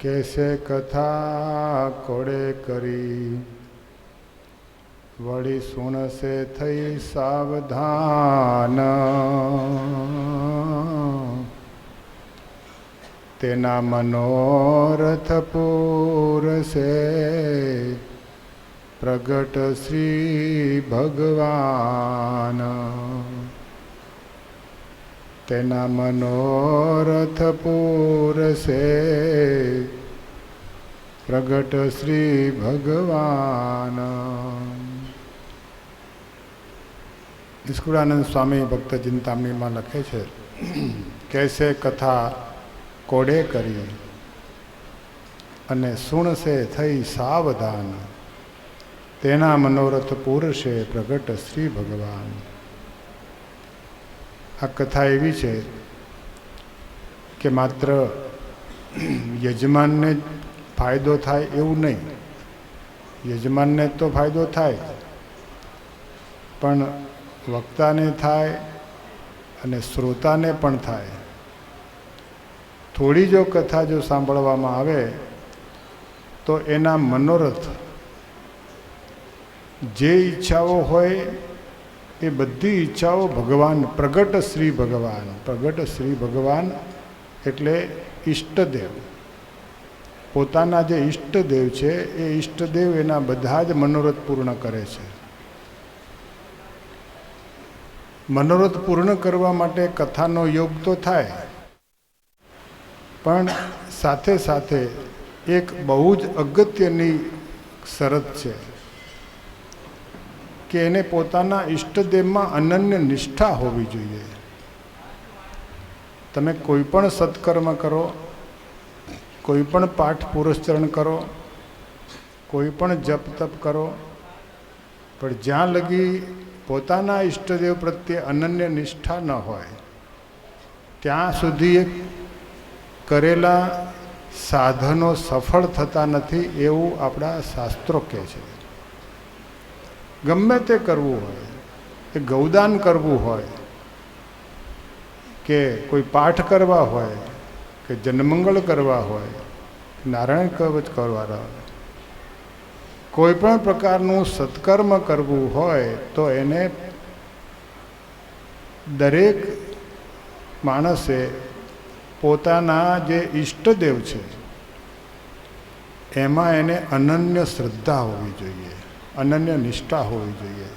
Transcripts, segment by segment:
કેસે કથા કોડે કરી. વળી સુણસે થઈ સાવધાન. તેના મનોરથ પૂરશે પ્રગટ શ્રી ભગવાન. તેના મનોરથ પૂરશે. પ્રગટ શ્રી ભગવાન. નિષ્કુળાનંદ સ્વામી ભક્ત ચિંતામણીમાં લખે છે, કેસે કથા કોડે કરી અને સુણશે થઈ સાવધાન. તેના મનોરથ પૂરશે પ્રગટ શ્રી ભગવાન. આ કથા એવી છે કે માત્ર યજમાનને ફાયદો થાય એવું નહીં. યજમાનને તો ફાયદો થાય, પણ વક્તાને થાય અને શ્રોતાને પણ થાય. થોડી જો કથા જો સાંભળવામાં આવે, તો એના મનોરથ, જે ઈચ્છાઓ હોય એ બધી ઈચ્છાઓ ભગવાન પ્રગટ શ્રી ભગવાન, પ્રગટ શ્રી ભગવાન એટલે ઈષ્ટદેવ. પોતાના જે ઈષ્ટદેવ છે, એ ઈષ્ટદેવ એના બધા જ મનોરથ પૂર્ણ કરે છે. મનોરથ પૂર્ણ કરવા માટે કથાનો યોગ તો થાય, પણ સાથે સાથે એક બહુ જ અગત્યની શરત છે. કે એને પોતાના ઈષ્ટદેવમાં અનન્ય નિષ્ઠા હોવી જોઈએ. તમે કોઈ પણ સત્કર્મ કરો, કોઈ પણ પાઠ પુરસ્ચરણ કરો, કોઈ પણ જપ તપ કરો, પણ જ્યાં લગી પોતાના ઈષ્ટદેવ પ્રત્યે અનન્ય નિષ્ઠા ન હોય, ત્યાં સુધી કરેલા સાધનો સફળ થતા નથી એવું આપણા શાસ્ત્રો કહે છે. ગમે તે કરવું હોય, એ ગૌદાન કરવું હોય, કે કોઈ પાઠ કરવા હોય, કે જન્મંગળ કરવા હોય, નારાયણ કવચ કરવાના હોય. કોઈ પણ પ્રકારનું સત્કર્મ કરવું હોય, તો એને દરેક માણસે પોતાના જે ઈષ્ટદેવ છે, એમાં એને અનન્ય શ્રદ્ધા હોવી જોઈએ. અનન્ય નિષ્ઠા હોવી જોઈએ.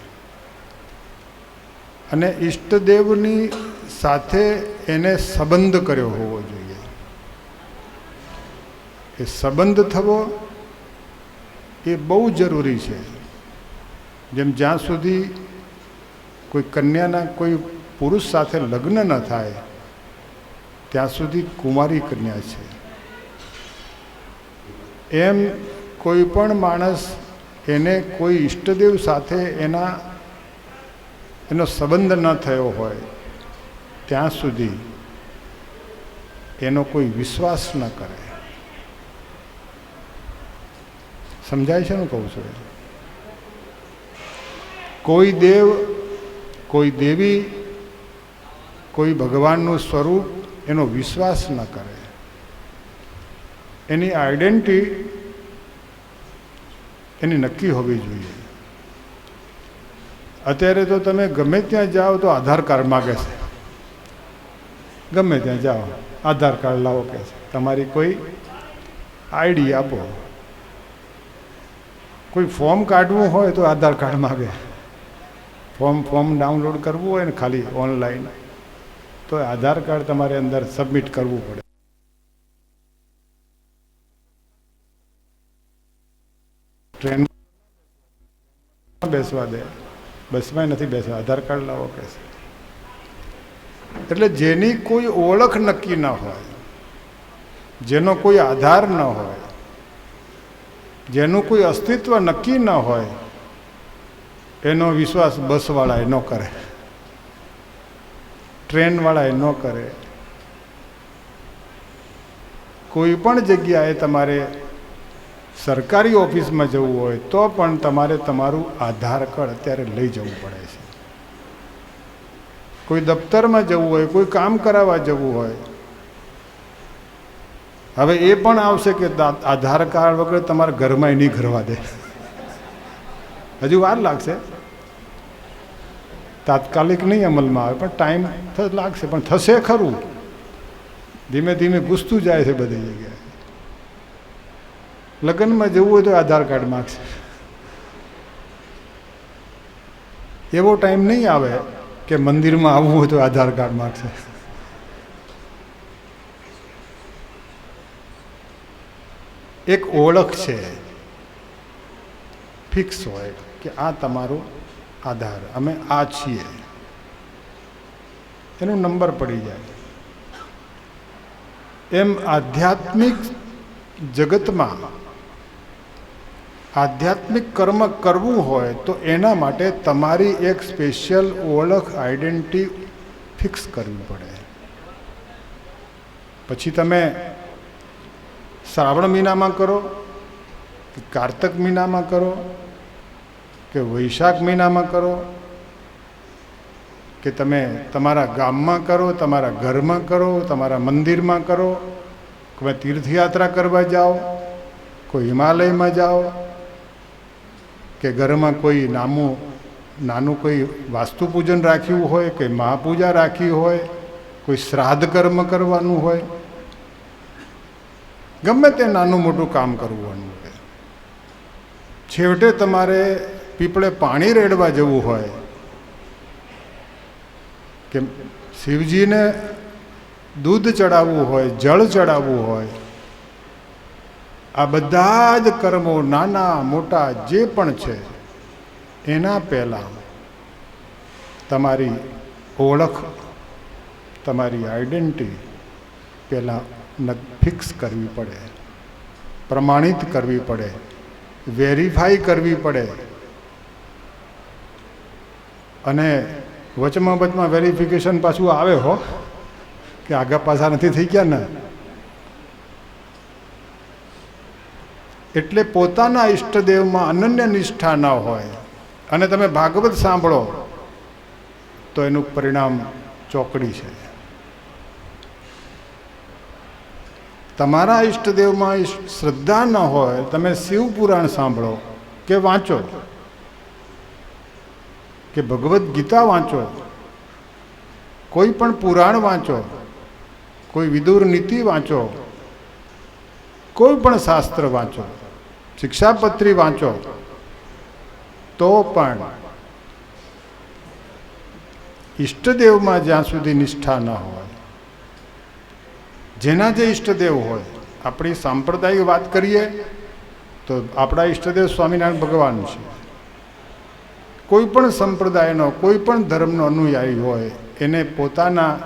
અને ઈષ્ટદેવની સાથે એને સંબંધ કર્યો હોવો જોઈએ. એ સંબંધ થવો એ બહુ જરૂરી છે. જેમ જ્યાં સુધી કોઈ કન્યાના કોઈ પુરુષ સાથે લગ્ન ન થાય, ત્યાં સુધી કુમારી કન્યા છે. એમ કોઈ પણ માણસ એને કોઈ ઈષ્ટદેવ સાથે એના, એનો સંબંધ ન થયો હોય, ત્યાં સુધી એનો કોઈ વિશ્વાસ ન કરે. સમજાય છે ને કહું છું? કોઈ દેવ, કોઈ દેવી, કોઈ ભગવાનનું સ્વરૂપ એનો વિશ્વાસ ન કરે. એની આઈડેન્ટિટી એની નક્કી હોવી જોઈએ. અત્યારે તો તમે ગમે ત્યાં જાઓ તો આધાર કાર્ડ માગે છે. ગમે ત્યાં જાઓ, આધાર કાર્ડ લાવો કે છે. તમારી કોઈ આઈડી આપો. કોઈ ફોર્મ કાઢવું હોય તો આધાર કાર્ડ માગે. ફોર્મ ફોર્મ ડાઉનલોડ કરવું હોય ને ખાલી ઓનલાઈન, તો આધાર કાર્ડ તમારે અંદર સબમિટ કરવું પડે. ટ્રેન બેસવા દે. બસમાં નથી બેસવા. આધાર કાર્ડ લાવો કે એટલે જેની કોઈ ઓળખ નક્કી ન હોય, જેનો કોઈ આધાર ન હોય, જેનું કોઈ અસ્તિત્વ નક્કી ન હોય, એનો વિશ્વાસ બસવાળાએ ન કરે. ટ્રેનવાળાએ ન કરે. કોઈ પણ જગ્યાએ તમારે સરકારી ઓફિસમાં જવું હોય તો પણ તમારે તમારું આધાર કાર્ડ અત્યારે લઈ જવું પડે છે. કોઈ દફતરમાં જવું હોય, કોઈ કામ કરાવવા જવું હોય. હવે એ પણ આવશે કે આધાર કાર્ડ વગર તમારા ઘરમાં નહીં ઘરવા દે. હજુ વાર લાગશે. તાત્કાલિક નહીં અમલમાં આવે, પણ ટાઈમ લાગશે. પણ થશે ખરું. ધીમે ધીમે ઘૂસતું જાય છે બધી જગ્યાએ. લગ્નમાં જવું હોય તો આધાર કાર્ડ માગશે. એવો ટાઈમ નહીં આવે કે મંદિરમાં આવવું હોય તો આધાર કાર્ડ માગશે. એક ઓળખ છે, ફિક્સ હોય કે આ તમારો આધાર, અમે આ છીએ. એનો નંબર પડી જાય. એમ આધ્યાત્મિક જગતમાં આધ્યાત્મિક કર્મ કરવું હોય તો એના માટે તમારી એક સ્પેશિયલ ઓળખ આઈડેન્ટિટી ફિક્સ કરવી પડે. પછી તમે શ્રાવણ મહિનામાં કરો, કે કારતક મહિનામાં કરો, કે વૈશાખ મહિનામાં કરો, કે તમે તમારા ગામમાં કરો, તમારા ઘરમાં કરો, તમારા મંદિરમાં કરો તમે તીર્થયાત્રા કરવા જાઓ, કોઈ હિમાલયમાં જાઓ કે ઘરમાં કોઈ નામું, નાનું કોઈ વાસ્તુ પૂજન રાખ્યું હોય કે મહાપૂજા રાખી હોય, કોઈ શ્રાદ્ધ કર્મ કરવાનું હોય, ગમે તે નાનું મોટું કામ કરવાનું હોય. છેવટે તમારે પીપળે પાણી રેડવા જવું હોય કે શિવજીને દૂધ ચડાવવું હોય, જળ ચડાવવું હોય આ બધા જ કર્મો નાના, મોટા જે પણ છે, એના પહેલાં તમારી ઓળખ, તમારી આઈડેન્ટિટી પહેલાં ફિક્સ કરવી પડે, પ્રમાણિત કરવી પડે, વેરીફાઈ કરવી પડે. અને વચમાં વચમાં વેરિફિકેશન પાછું આવે હો, કે આગા પાછા નથી થઈ ગયા ને? એટલે પોતાના ઈષ્ટદેવમાં અનન્ય નિષ્ઠા ન હોય. અને તમે ભાગવત સાંભળો, તો એનું પરિણામ ચોકડી છે. તમારા ઈષ્ટદેવમાં શ્રદ્ધા ન હોય, તમે શિવ પુરાણ સાંભળો, કે વાંચો. કે ભગવદ્ ગીતા વાંચો. કોઈ પણ પુરાણ વાંચો. કોઈ વિદુર નીતિ વાંચો. કોઈ પણ શાસ્ત્ર વાંચો. શિક્ષાપત્રી વાંચો, તો પણ ઈષ્ટદેવમાં જ્યાં સુધી નિષ્ઠા ન હોય, જેના જે ઈષ્ટદેવ હોય, આપણી સાંપ્રદાયિક વાત કરીએ, તો આપણા ઈષ્ટદેવ સ્વામિનારાયણ ભગવાન છે. કોઈ પણ સંપ્રદાયનો, કોઈ પણ ધર્મનો અનુયાયી હોય, એને પોતાના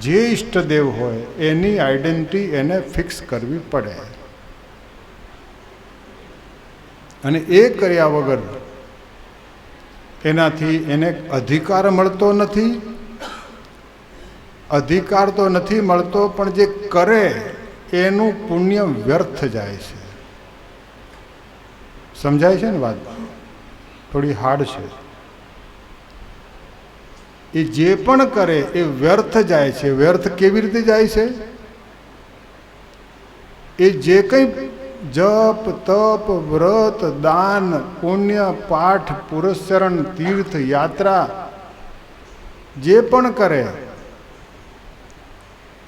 જે ઈષ્ટદેવ હોય, એની આઈડેન્ટિટી એને ફિક્સ કરવી પડે. અને એ કર્યા વગર એનાથી એને અધિકાર મળતો નથી, અધિકાર તો નથી મળતો, પણ જે કરે એનું પુણ્ય વ્યર્થ જાય છે. સમજાય છે ને વાત? થોડી હાર્ડ છે. એ જે પણ કરે એ વ્યર્થ જાય છે. વ્યર્થ કેવી રીતે જાય છે? એ જે કંઈ જપ, તપ, વ્રત, દાન, પુણ્ય, પાઠ પુરસ્ચરણ તીર્થ, યાત્રા, જે પણ કરે,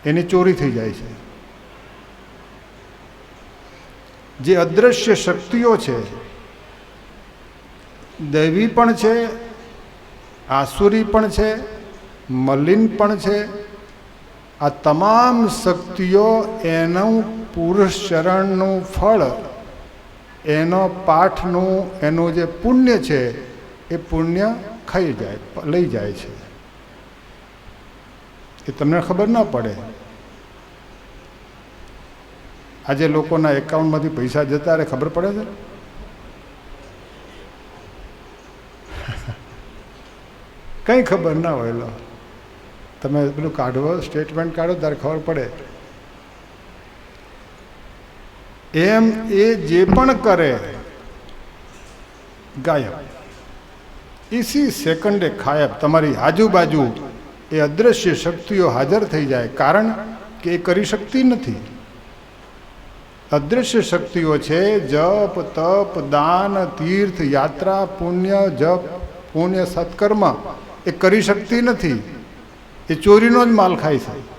એની ચોરી થઈ જાય છે. જે અદૃશ્ય શક્તિઓ છે, દૈવી પણ છે, આસુરી પણ છે, મલિન પણ છે, આ તમામ શક્તિઓ એનું પુરુષ ચરણનું ફળ, એનો પાઠનું, એનું જે પુણ્ય છે, એ પુણ્ય ખાઈ જાય, લઈ જાય છે. એ તમને ખબર ન પડે. આજે લોકોના એકાઉન્ટમાંથી પૈસા જતા રહે, ખબર પડે છે? કંઈ ખબર ના હોય તમે પેલું કાઢવો સ્ટેટમેન્ટ કાઢો, ત્યારે ખબર પડે. એમ એ જે પણ કરે, ગાયબ. ઇસી સેકન્ડે ખાયબ. તમારી આજુબાજુ એ અદૃશ્ય શક્તિઓ હાજર થઈ જાય કારણ કે એ કરી શકતી નથી. અદૃશ્ય શક્તિઓ છે જપ, તપ, દાન, તીર્થ, યાત્રા, પુણ્ય, જપ, પુણ્ય, સત્કર્મ એ કરી શકતી નથી. એ ચોરીનો જ માલ ખાય છે.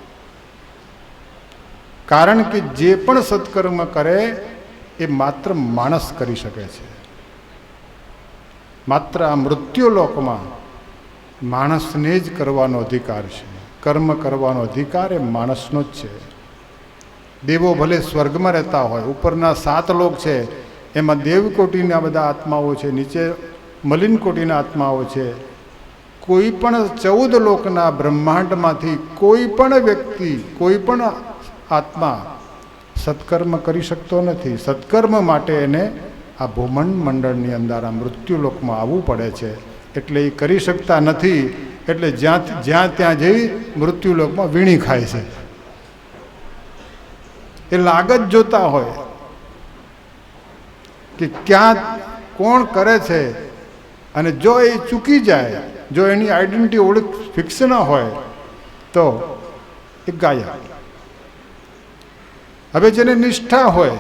કારણ કે જે પણ સત્કર્મ કરે, એ માત્ર માણસ કરી શકે છે. માત્ર આ મૃત્યુ લોકમાં માણસને જ કરવાનો અધિકાર છે. કર્મ કરવાનો અધિકાર એ માણસનો જ છે. દેવો ભલે સ્વર્ગમાં રહેતા હોય, ઉપરના સાત લોક છે, એમાં દેવકોટીના બધા આત્માઓ છે, નીચે મલિન કોટીના આત્માઓ છે. કોઈ પણ ચૌદ લોકના બ્રહ્માંડમાંથી કોઈ પણ વ્યક્તિ, કોઈ પણ આત્મા સત્કર્મ કરી શકતો નથી. સત્કર્મ માટે એને આ ભૂમંડ મંડળની અંદર આ મૃત્યુલોકમાં આવવું પડે છે. એટલે એ કરી શકતા નથી. એટલે જ્યાં જ્યાં ત્યાં જઈ મૃત્યુલોકમાં વીણી ખાય છે. એ લાગત જોતા હોય કે ક્યાં, કોણ કરે છે અને જો એ ચૂકી જાય, જો એની આઈડેન્ટિટી ઓળખ ફિક્સ ન હોય, તો એ ગાયબ. હવે જેને નિષ્ઠા હોય,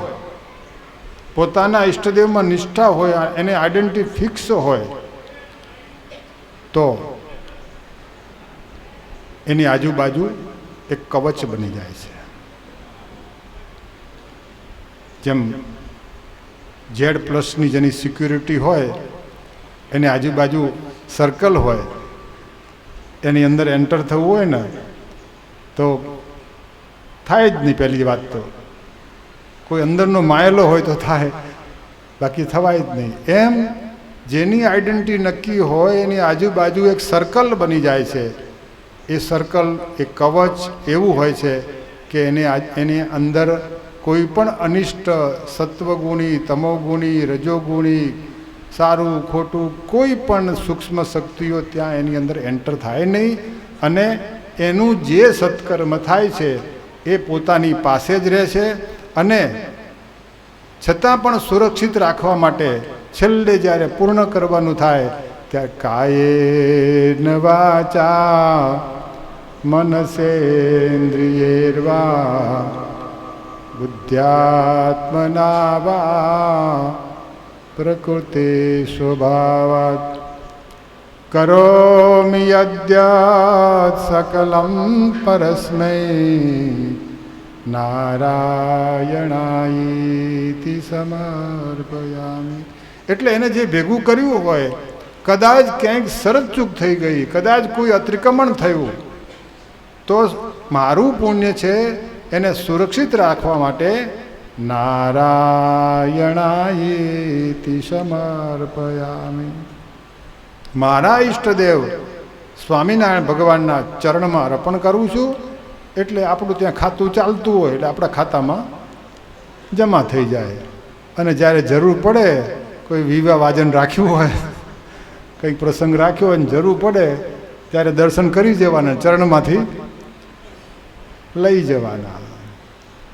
પોતાના ઈષ્ટદેવમાં નિષ્ઠા હોય એને આઈડેન્ટિટી ફિક્સ હોય, તો એની આજુબાજુ એક કવચ બની જાય છે. જેમ ઝેડ પ્લસની જેની સિક્યુરિટી હોય, એની આજુબાજુ સર્કલ હોય, એની અંદર એન્ટર થવું હોય ને, તો થાય જ નહીં પહેલી વાત તો. કોઈ અંદરનો માયેલો હોય તો થાય. બાકી થવાય જ નહીં. એમ જેની આઈડેન્ટિટી નક્કી હોય, એની આજુબાજુ એક સર્કલ બની જાય છે. એ સર્કલ, એ કવચ એવું હોય છે કે એને એની અંદર કોઈ પણ અનિષ્ટ, સત્વગુણી, તમોગુણી, રજોગુણી, સારું, ખોટું, કોઈ પણ સૂક્ષ્મ શક્તિઓ ત્યાં એની અંદર એન્ટર થાય નહીં અને એનું જે સત્કર્મ થાય છે, એ પોતાની પાસે જ રહે છે અને છતાં પણ સુરક્ષિત રાખવા માટે છેલ્લે જ્યારે પૂર્ણ કરવાનું થાય, ત્યારે કાયે વાચા મનસેન્દ્રિયેર્વા બુદ્ધ્યાત્મના વા પ્રકૃતિ કરો કરોમિ અદ્યા સકલમ પરસ્મૈ નારાયણાયીતિ સમર્પયામિ. એટલે એને જે ભેગું કર્યું હોય, કદાચ ક્યાંક શરત ચૂક થઈ ગઈ, કદાચ કોઈ અતિક્રમણ થયું, તો મારું પુણ્ય છે એને સુરક્ષિત રાખવા માટે નારાયણાયીતિ સમર્પયામિ. મારા ઈષ્ટદેવ સ્વામિનારાયણ ભગવાનના ચરણમાં અર્પણ કરું છું. એટલે આપણું ત્યાં ખાતું ચાલતું હોય એટલે આપણા ખાતામાં જમા થઈ જાય. અને જ્યારે જરૂર પડે, કોઈ વિવાહ વાજન રાખ્યું હોય, કંઈક પ્રસંગ રાખ્યો હોય જરૂર પડે, ત્યારે દર્શન કરી જવાના, ચરણમાંથી લઈ જવાના.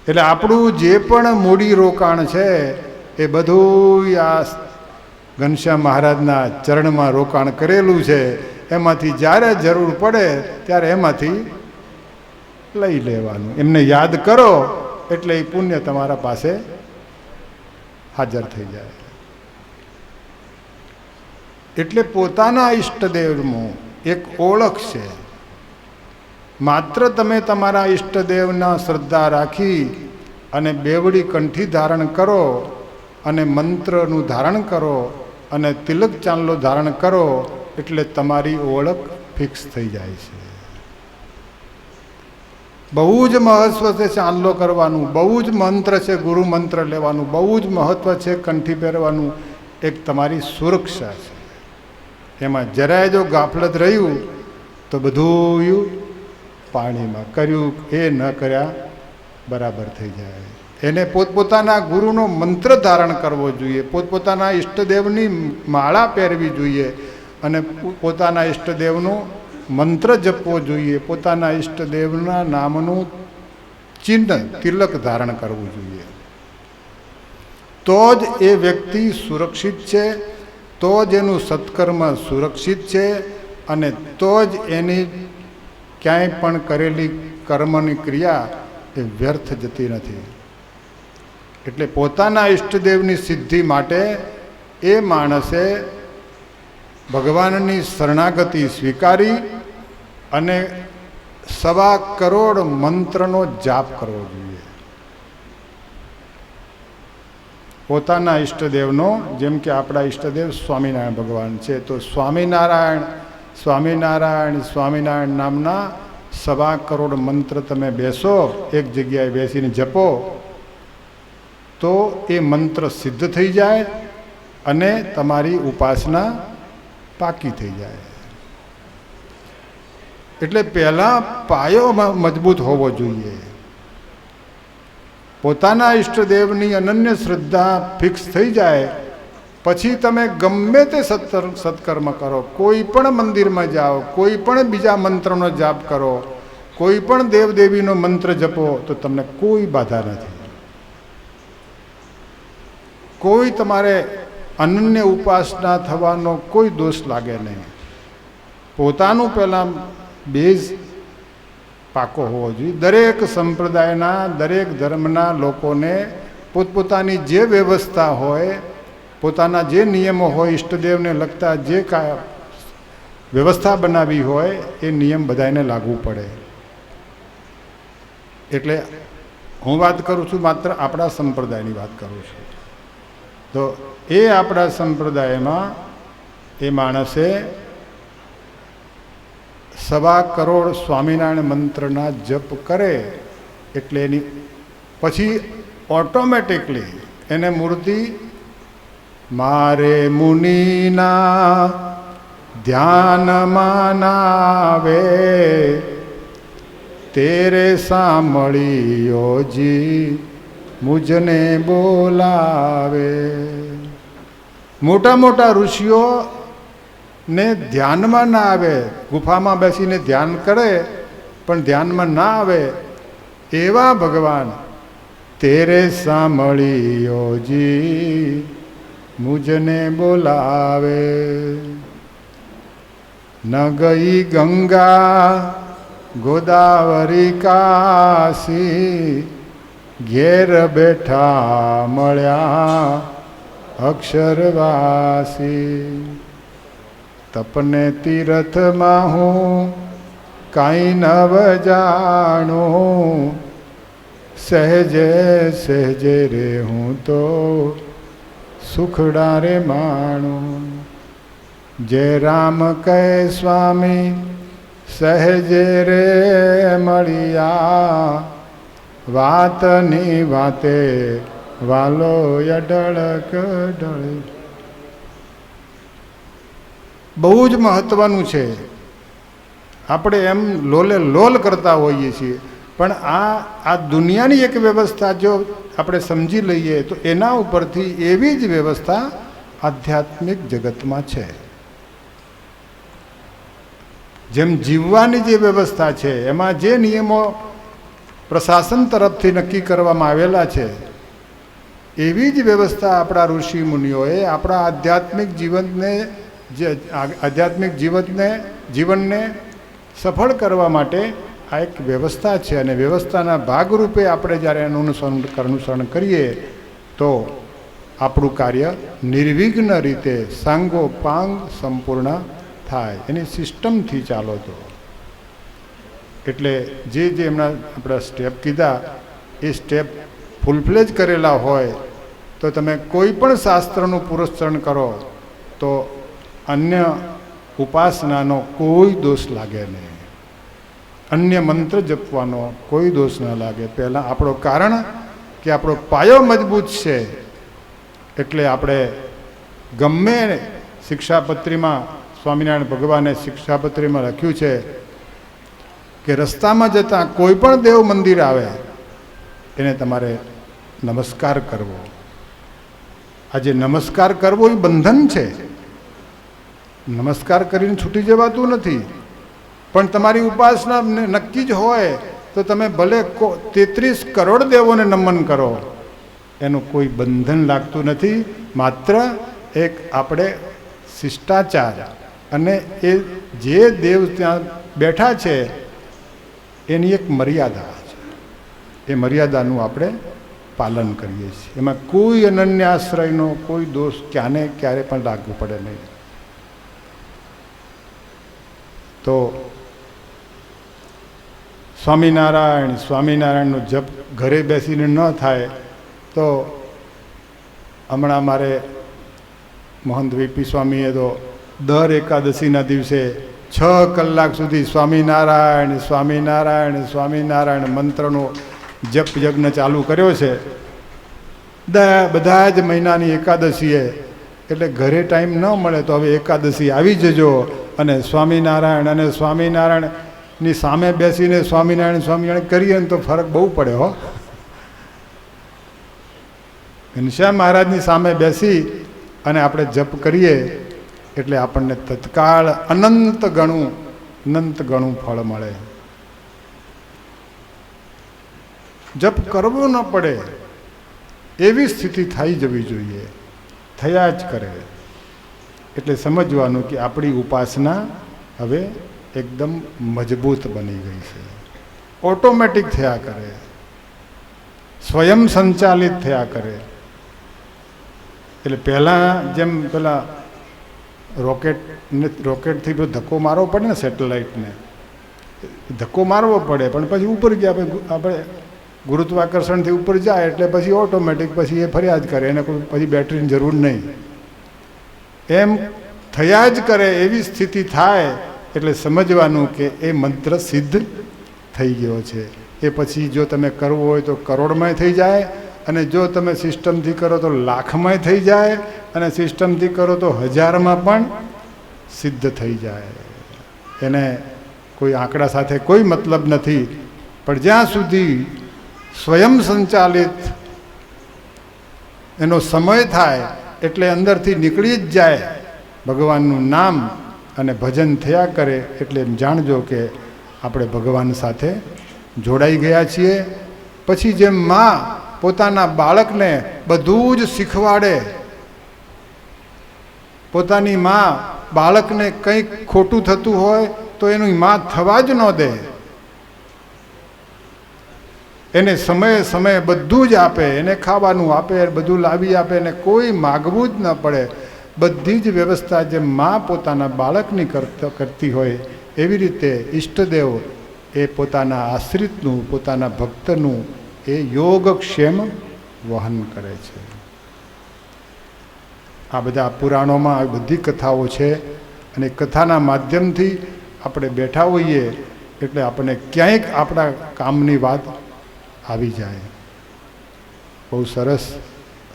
એટલે આપણું જે પણ મૂડી રોકાણ છે, એ બધું આ ઘનશ્યામ મહારાજના ચરણમાં રોકાણ કરેલું છે. એમાંથી જ્યારે જરૂર પડે, ત્યારે એમાંથી લઈ લેવાનું. એમને યાદ કરો, એટલે એ પુણ્ય તમારા પાસે હાજર થઈ જાય. એટલે પોતાના ઈષ્ટદેવનું એક ઓળખ છે. માત્ર તમે તમારા ઈષ્ટદેવના શ્રદ્ધા રાખી અને બેવડી કંઠી ધારણ કરો અને મંત્રનું ધારણ કરો અને તિલક ચાંદલો ધારણ કરો, એટલે તમારી ઓળખ ફિક્સ થઈ જાય છે. બહુ જ મહત્વ છે ચાંદલો કરવાનું, બહુ જ મંત્ર છે ગુરુ મંત્ર લેવાનું, બહુ જ મહત્વ છે કંઠી પહેરવાનું, એક તમારી સુરક્ષા છે. એમાં જરાય જો ગાફલત રહ્યું, તો બધું પાણીમાં કર્યું, એ ન કર્યા, બરાબર થઈ જાય. એને પોતપોતાના ગુરુનો મંત્ર ધારણ કરવો જોઈએ, પોતપોતાના ઈષ્ટદેવની માળા પહેરવી જોઈએ, અને પોતાના ઈષ્ટદેવનું મંત્ર જપવો જોઈએ. પોતાના ઈષ્ટદેવના નામનું ચિહ્ન તિલક ધારણ કરવું જોઈએ. તો જ એ વ્યક્તિ સુરક્ષિત છે, તો જ એનું સત્કર્મ સુરક્ષિત છે અને તો જ એની ક્યાંય પણ કરેલી કર્મની ક્રિયા એ વ્યર્થ જતી નથી. એટલે પોતાના ઈષ્ટદેવની સિદ્ધિ માટે એ માણસે ભગવાનની શરણાગતિ સ્વીકારી અને સવા કરોડ મંત્રનો જાપ કરવો જોઈએ. પોતાના ઈષ્ટદેવનો, જેમ કે આપણા ઈષ્ટદેવ સ્વામિનારાયણ ભગવાન છે, તો સ્વામિનારાયણ સ્વામિનારાયણ સ્વામિનારાયણ નામના સવા કરોડ મંત્ર તમે બેસો, એક જગ્યાએ બેસીને જપો, તો એ મંત્ર સિદ્ધ થઈ જાય અને તમારી ઉપાસના પાકી થઈ જાય. એટલે પહેલાં પાયો મજબૂત હોવો જોઈએ. પોતાના ઈષ્ટદેવની અનન્ય શ્રદ્ધા ફિક્સ થઈ જાય, પછી તમે ગમે તે સત્તર સત્કર્મ કરો. કોઈ પણ મંદિરમાં જાઓ, કોઈ પણ બીજા મંત્રનો જાપ કરો, કોઈ પણ દેવદેવીનો મંત્ર જપો, તો તમને કોઈ બાધા નથી. કોઈ તમારે અનન્ય ઉપાસના થવાનો કોઈ દોષ લાગે નહીં. પોતાનું પહેલાં બેઝ પાકો હોવો જોઈએ. દરેક સંપ્રદાયના, દરેક ધર્મના લોકોને પોતપોતાની જે વ્યવસ્થા હોય, પોતાના જે નિયમો હોય, ઈષ્ટદેવને લગતા જે કા, વ્યવસ્થા બનાવી હોય, એ નિયમ બધાને લાગુ પડે. એટલે હું વાત કરું છું માત્ર આપણા સંપ્રદાયની વાત કરું છું. તો એ આપણા સંપ્રદાયમાં એ માણસે સવા કરોડ સ્વામિનારાયણ મંત્રના જપ કરે એટલે એની પછી ઓટોમેટિકલી એને મૂર્તિ મારે મુનિના ધ્યાનમાં આવે. તેરે સાંભળીઓ જી મુજને બોલાવે. મોટા મોટા ઋષિઓ ને ધ્યાનમાં ના આવે, ગુફામાં બેસીને ધ્યાન કરે, પણ ધ્યાનમાં ના આવે, એવા ભગવાન, તેરે સાંભળીઓ જી, મુજને બોલાવે. ન ગઈ ગંગા, ગોદાવરી કાશી, ઘેર બેઠા મળ્યા અક્ષરવાસી. તપને તીરથમાં હું કાંઈ નવ જાણું સહેજે સહેજે રે હું તો સુખડા રે માણું. જય રામ કહે, સ્વામી, સહેજે રે મળ્યા. વાતની વાતે વાલો અડળક ડળી. બહુ જ મહત્ત્વનું છે. આપણે એમ લોલે લોલ કરતા હોઈએ છીએ. પણ આ આ દુનિયાની એક વ્યવસ્થા જો આપણે સમજી લઈએ તો એના ઉપરથી એવી જ વ્યવસ્થા આધ્યાત્મિક જગતમાં છે. જેમ જીવવાની જે વ્યવસ્થા છે, એમાં જે નિયમો પ્રશાસન તરફથી નક્કી કરવામાં આવેલા છે, એવી જ વ્યવસ્થા આપણા ઋષિ મુનિઓએ આપણા આધ્યાત્મિક જીવનને જે આધ્યાત્મિક જીવનને જીવનને સફળ કરવા માટે આ એક વ્યવસ્થા છે અને વ્યવસ્થાના ભાગરૂપે આપણે જ્યારે એનું અનુસરણ અનુસરણ કરીએ, તો આપણું કાર્ય નિર્વિઘ્ન રીતે સાંગોપાંગ સંપૂર્ણ થાય. એની સિસ્ટમથી ચાલો તો. એટલે જે જે એમના આપણા સ્ટેપ કીધા, એ સ્ટેપ ફૂલફ્લેજ કરેલા હોય, તો તમે કોઈ પણ શાસ્ત્રનું પુરસ્કરણ કરો, તો અન્ય ઉપાસનાનો કોઈ દોષ લાગે નહીં. અન્ય મંત્ર જપવાનો કોઈ દોષ ન લાગે. પહેલાં આપણો કારણ કે આપણો પાયો મજબૂત છે, એટલે આપણે ગમે શિક્ષાપત્રીમાં, સ્વામિનારાયણ ભગવાને શિક્ષાપત્રીમાં લખ્યું છે કે રસ્તામાં જતાં કોઈ પણ દેવ મંદિર આવે, એને તમારે નમસ્કાર કરવો. આજે નમસ્કાર કરવો એ બંધન છે. નમસ્કાર કરીને છૂટી જવાતું નથી. પણ તમારી ઉપાસના નક્કી જ હોય તો તમે ભલે તેત્રીસ કરોડ દેવોને નમન કરો. એનું કોઈ બંધન લાગતું નથી. માત્ર એક આપણે શિષ્ટાચાર અને એ જે દેવ ત્યાં બેઠા છે, એની એક મર્યાદા છે. એ મર્યાદાનું આપણે પાલન કરીએ છીએ. એમાં કોઈ અનન્યાશ્રયનો કોઈ દોષ ક્યાંને ક્યારે પણ લાગવું પડે નહીં. તો સ્વામિનારાયણ, સ્વામિનારાયણનો જપ ઘરે બેસીને ન થાય, તો હમણાં મારે મહંત વીપી સ્વામીએ તો દર એકાદશીના દિવસે છ કલાક સુધી સ્વામિનારાયણ સ્વામિનારાયણ સ્વામિનારાયણ મંત્રનો જપ યજ્ઞ ચાલુ કર્યો છે. બધા જ મહિનાની એકાદશીએ, એટલે ઘરે ટાઈમ ન મળે તો હવે એકાદશી આવી જજો. અને સ્વામિનારાયણ અને સ્વામિનારાયણની સામે બેસીને સ્વામિનારાયણ સ્વામિનારાયણ કરીએ ને તો ફરક બહુ પડે હો. ઘનશ્યામ મહારાજની સામે બેસી અને આપણે જપ કરીએ એટલે આપણને તત્કાળ અનંત ગણું અનંત ગણું ફળ મળે. જપ કરવો ન પડે, એવી સ્થિતિ થઈ જવી જોઈએ. થયા જ કરે. એટલે સમજવાનું કે આપણી ઉપાસના હવે એકદમ મજબૂત બની ગઈ છે. ઓટોમેટિક થયા કરે. સ્વયં સંચાલિત થયા કરે. એટલે પહેલાં જેમ પેલા રોકેટને રોકેટથી બધો ધક્કો મારવો પડે ને સેટેલાઇટને, ધક્કો મારવો પડે, પણ પછી ઉપર ગયા, આપણે ગુરુત્વાકર્ષણથી ઉપર જાય, એટલે પછી ઓટોમેટિક પછી એ ફરિયાદ કરે, એને કોઈ પછી બેટરીની જરૂર નહીં. એમ થયા જ કરે એવી સ્થિતિ થાય એટલે સમજવાનું કે એ મંત્ર સિદ્ધ થઈ ગયો છે. એ પછી જો તમે કરવો હોય તો કરોડમાંય થઈ જાય અને જો તમે સિસ્ટમથી કરો તો લાખમાંય થઈ જાય અને સિસ્ટમથી કરો તો હજારમાં પણ સિદ્ધ થઈ જાય. એને કોઈ આંકડા સાથે કોઈ મતલબ નથી. પણ જ્યાં સુધી સ્વયં સંચાલિત એનો સમય થાય એટલે અંદરથી નીકળી જ જાય. ભગવાનનું નામ અને ભજન થયા કરે એટલે જાણજો કે આપણે ભગવાન સાથે જોડાઈ ગયા છીએ. પછી જેમ મા પોતાના બાળકને બધું જ શીખવાડે, પોતાની મા બાળકને કંઈક ખોટું થતું હોય તો એનું મા થવા જ ન દે. એને સમયે સમયે બધું જ આપે, એને ખાવાનું આપે, બધું લાવી આપે, એને કોઈ માગવું જ ન પડે. બધી જ વ્યવસ્થા જે મા પોતાના બાળકની કરત હોય, એવી રીતે ઈષ્ટદેવ એ પોતાના આશ્રિતનું, પોતાના ભક્તનું એ યોગક્ષેમ વહન કરે છે. આ બધા પુરાણોમાં આ બધી કથાઓ છે અને કથાના માધ્યમથી આપણે બેઠા હોઈએ એટલે આપણને ક્યાંક આપણા કામની વાત આવી જાય. બહુ સરસ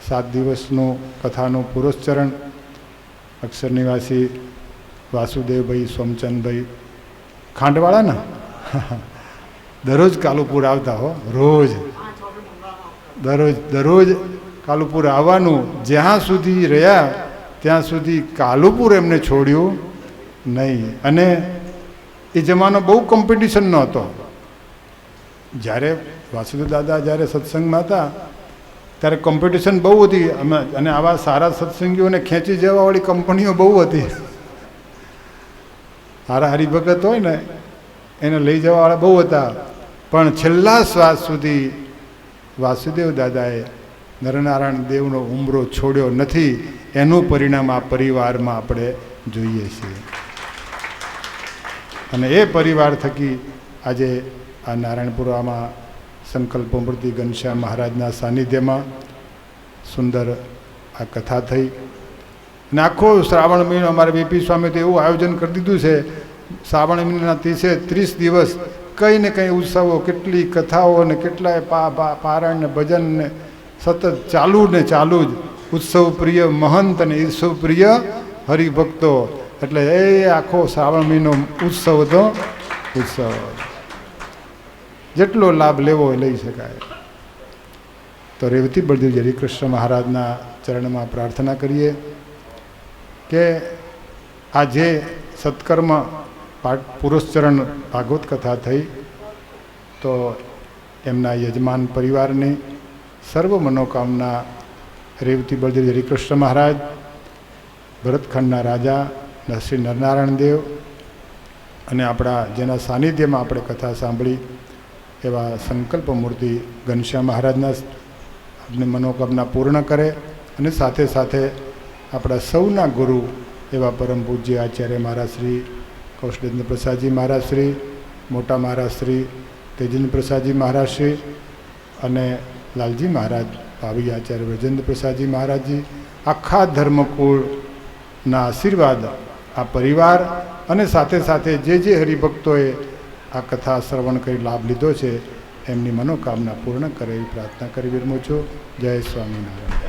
સાત દિવસનું કથાનું પુરસ્ચરણ અક્ષર નિવાસી વાસુદેવભાઈ સોમચંદભાઈ ખાંડવાળાના. દરરોજ કાલુપુર આવતા હો, રોજ. દરરોજ દરરોજ કાલુપુર આવવાનું, જ્યાં સુધી રહ્યા, ત્યાં સુધી કાલુપુર એમને છોડ્યું નહીં. અને એ જમાનો બહુ કોમ્પિટિશન નહોતો. જ્યારે વાસુદેવ દાદા જ્યારે સત્સંગમાં હતા, ત્યારે કોમ્પિટિશન બહુ હતી. અમે અને આવા સારા સત્સંગીઓને ખેંચી જવાવાળી કંપનીઓ બહુ હતી. સારા હરિભગત હોય ને, એને લઈ જવાવાળા બહુ હતા. પણ છેલ્લા શ્વાસ સુધી વાસુદેવ દાદાએ નરનારાયણ દેવનો ઉમરો છોડ્યો નથી. એનું પરિણામ આ પરિવારમાં આપણે જોઈએ છીએ. અને એ પરિવાર થકી આજે આ નારાયણપુરામાં સંકલ્પમૂર્તિ ઘનશ્યામ મહારાજના સાનિધ્યમાં સુંદર આ કથા થઈ. અને આખો શ્રાવણ મહિનો અમારે બીપી સ્વામી તો એવું આયોજન કરી દીધું છે, શ્રાવણ મહિનાના ત્રીસે ત્રીસ દિવસ કંઈ ને કંઈ ઉત્સવો, કેટલી કથાઓ ને કેટલાય પા પારણ ને ભજન ને સતત ચાલુ ને ચાલુ જ ઉત્સવ પ્રિય મહંત અને ઈર્ષવ પ્રિય હરિભક્તો. એટલે એ આખો શ્રાવણ મહિનો ઉત્સવ હતો, ઉત્સવ જેટલો લાભ લેવો એ લઈ શકાય. તો રેવતી બળદેવજી હરિકૃષ્ણ મહારાજના ચરણમાં પ્રાર્થના કરીએ કે આ જે સત્કર્મ પાઠ પુરસ્ચરણ ભાગવત કથા થઈ, તો એમના યજમાન પરિવારની સર્વ મનોકામના રેવતી બળદેવ હરિકૃષ્ણ મહારાજ, ભરતખંડના રાજા શ્રી નરનારાયણ દેવ અને આપણા જેના સાનિધ્યમાં આપણે કથા સાંભળી એવા સંકલ્પ મૂર્તિ ઘનશ્યામ મહારાજના મનોકામના પૂર્ણ કરે અને સાથે સાથે આપણા સૌના ગુરુ એવા પરમ પૂજ્ય આચાર્ય મહારાજ શ્રી કૌશલેન્દ્ર પ્રસાદજી મહારાજ શ્રી, મોટા મહારાજ શ્રી, તેજેન્દ્ર પ્રસાદજી મહારાજ શ્રી અને લાલજી મહારાજ, ભાવી આચાર્ય વ્રજેન્દ્ર પ્રસાદજી મહારાજજી, આખા ધર્મકુળના આશીર્વાદ આ પરિવાર અને સાથે સાથે જે જે હરિભક્તોએ આ કથા શ્રવણ કરી લાભ લીધો છે, એમની મનોકામના પૂર્ણ કરે પ્રાર્થના કરી વિરમું છું. જય સ્વામિનારાયણ.